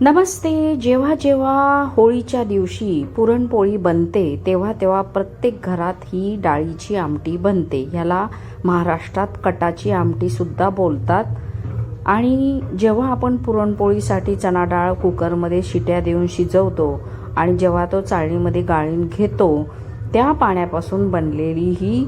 नमस्ते जेव्हा जेव्हा होळीच्या दिवशी पुरणपोळी बनते तेव्हा तेव्हा प्रत्येक घरात ही डाळीची आमटी बनते. ह्याला महाराष्ट्रात कटाची आमटीसुद्धा बोलतात. आणि जेव्हा आपण पुरणपोळीसाठी चणा डाळ कुकरमध्ये शिट्या देऊन शिजवतो आणि जेव्हा तो चाळणीमध्ये गाळून घेतो त्या पाण्यापासून बनलेली ही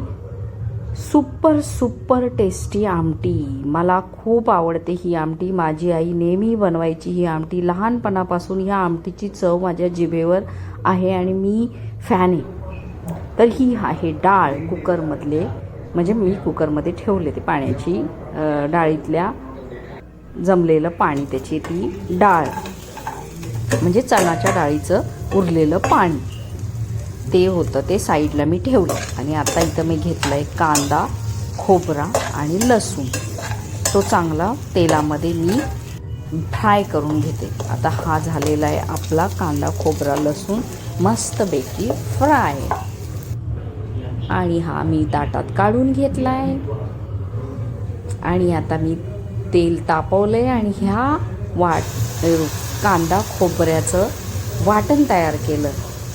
सुपर सुपर टेस्टी आमटी. मला खूप आवडते ही आमटी. माझी आई नेहमी बनवायची ही आमटी. लहानपणापासून ह्या आमटीची चव माझ्या जिभेवर आहे आणि मी फॅन आहे. तर ही आहे डाळ कुकरमधले म्हणजे मी कुकरमध्ये ठेवले ते पाण्याची डाळीतल्या जमलेलं पाणी त्याची ती डाळ. म्हणजे चणाच्या डाळीचं उरलेलं पाणी. ते होतं ते साईडला मी ठेवलं. आणि आता इथं मी घेतलं आहे कांदा खोबरा आणि लसूण. तो चांगला तेलामध्ये मी फ्राय करून घेते. आता हा झालेला आहे आपला कांदा खोबरा लसूण मस्तपैकी फ्राय. आणि हा मी ताटात काढून घेतला आहे आणि आता मी तेल तापवलं आहे आणि ह्या वाट कांदा खोबऱ्याचं वाटण तयार केलं.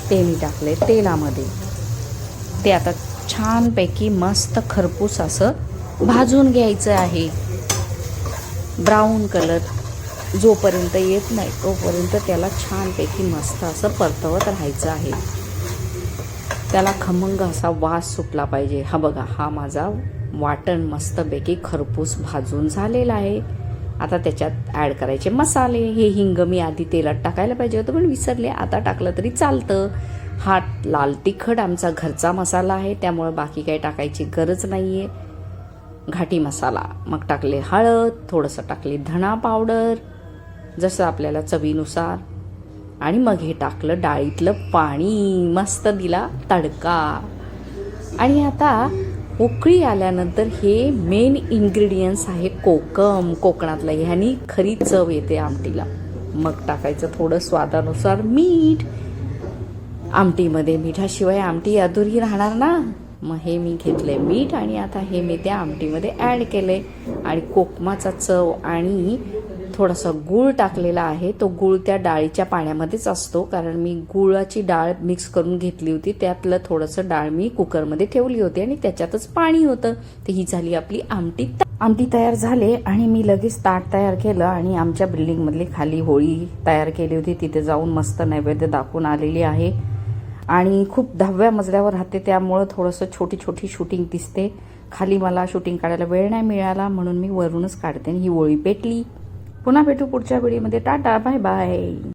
ते मी टाकले तेलामध्ये. ते आता छानपैकी मस्त खरपूस असं भाजून घ्यायचं आहे. ब्राऊन कलर जोपर्यंत येत नाही तोपर्यंत त्याला छानपैकी मस्त असं परतवत राहायचं आहे. त्याला खमंग असा वास सुटला पाहिजे. हा बघा हा माझा वाटण मस्तपैकी खरपूस भाजून झालेला आहे. आता त्याच्यात ॲड करायचे मसाले. हे हिंग मी आधी तेलात टाकायला पाहिजे होतं पण विसरले. आता टाकलं तरी चालतं. हा लाल तिखट आमचा घरचा मसाला आहे. त्यामुळं बाकी काही टाकायची गरज नाही आहे घाटी मसाला. मग टाकले हळद थोडंसं टाकले धणा पावडर जसं आपल्याला चवीनुसार. आणि मग हे टाकलं डाळीतलं पाणी. मस्त दिला तडका. आणि आता उकळी आल्यानंतर हे मेन इन्ग्रेडियंट्स आहे कोकम कोकणातलं. ह्यानी खरी चव येते आमटीला. मग टाकायचं थोडं स्वादानुसार मीठ. आमटीमध्ये मिठाशिवाय आमटी अधुरी राहणार ना? मग हे मी घेतलंय मीठ आणि आता हे मी त्या आमटीमध्ये ॲड केलंय. आणि कोकमाचा चव आणि थोडासा गूळ टाकलेला आहे. तो गूळ त्या डाळीच्या पाण्यामध्येच असतो. कारण मी गुळाची डाळ मिक्स करून घेतली होती. त्यातलं थोडंसं डाळ मी कुकरमध्ये ठेवली होती आणि त्याच्यातच पाणी होतं. तर ही झाली आपली आमटी आमटी तयार झाले आणि मी लगेच ताट तयार केलं आणि आमच्या बिल्डिंगमधली खाली होळी तयार केली होती. तिथे जाऊन मस्त नैवेद्य दाखवून आलेली आहे. आणि खूप दहाव्या मजल्यावर राहते त्यामुळं थोडंसं छोटी छोटी शूटिंग दिसते. खाली मला शूटिंग काढायला वेळ नाही मिळाला म्हणून मी वरूनच काढते आणि ही होळी पेटली. पुन्हा भेटू पुढच्या व्हिडिओमध्ये. Tata bye bye.